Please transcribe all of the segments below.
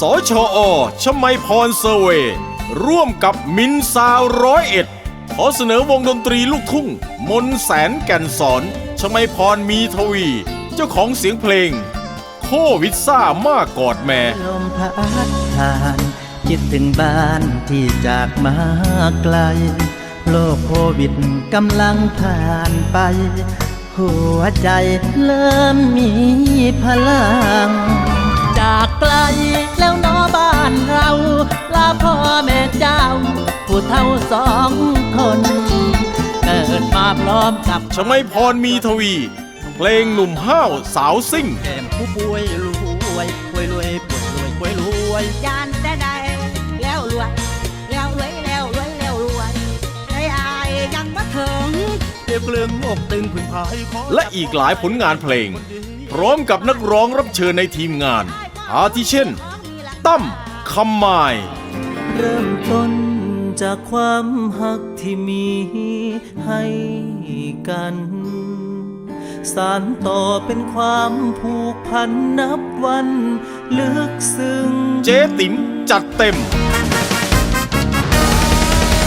สชอชมัยพรเซเว ร่วมกับมินซาวร้อยเอ็ดขอเสนอวงดนตรีลูกทุ่ง มนแสนแก่นสอน ชมัยพรมีทวี เจ้าของเสียงเพลง โควิดซ่ามากกอดแม่ลมพัดผ่านคิดถึงบ้านที่จากมาไกล โลกโควิดกำลังผ่านไป หัวใจเริ่มมีพลัง จากไกล พร้อมกับชมัยพรมีทวี เพลงหนุ่มห้าวสาวซิ่ง แก้มผู้ป่วยรวยป่วยรวยป่วยรวยป่วยรวยยานแต่ใดแล้วรวย แล้วรวยแล้วรวยแล้วรวยไอ้อายยังมาถึงเรียบเกลืองอกตึงผึ่งพายขอและอีกหลายผลงานเพลง พร้อมกับนักร้องรับเชิญในทีมงาน อาทิเช่น ตั้มคำมาย เริ่มต้นจากความหักที่มีให้ กัน สารต่อเป็นความผูกพันนับวันลึกซึ้งเจ๊ติ๋มจัดเต็ม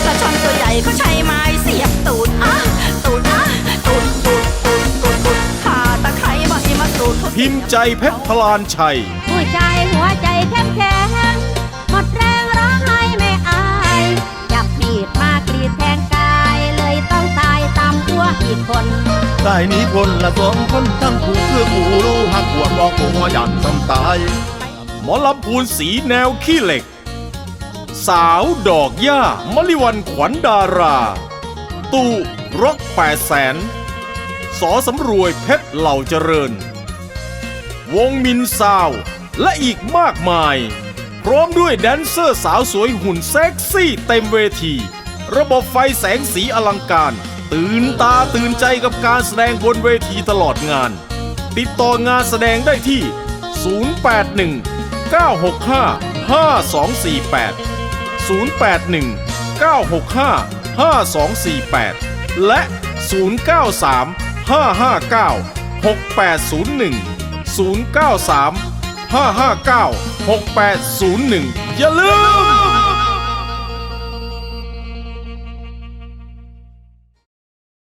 กระชอนตัวใหญ่เขาใช้ไม้เสียบตูดอะตูดอะตูดตูดตูดตูดตูดขาตะไคร้ใบมะกรูดพิมพ์ใจเพชรพลานชัย ผู้ชายหัวใจเข้มแข็ง ตายนี้คนละสองคนทั้งคู่คือผู้รู้หักหัวบอกหัวยันซ้ำตาย หมอลำพูนสีแนวขี้เหล็ก สาวดอกหญ้ามลิวันขวัญดารา ตู่ร็อกแปดแสนสอสำรวยเพชรเหล่าเจริญ วงมินซาว และอีกมากมาย พร้อมด้วยแดนเซอร์สาวสวยหุ่นเซ็กซี่เต็มเวที ระบบไฟแสงสีอลังการ ตื่นตาตื่นใจกับการแสดงบนเวทีตลอดงาน ติดต่องานแสดงได้ที่ 081 965 5248 081 965 5248 และ 093 559 6801 093 559 6801 อย่าลืม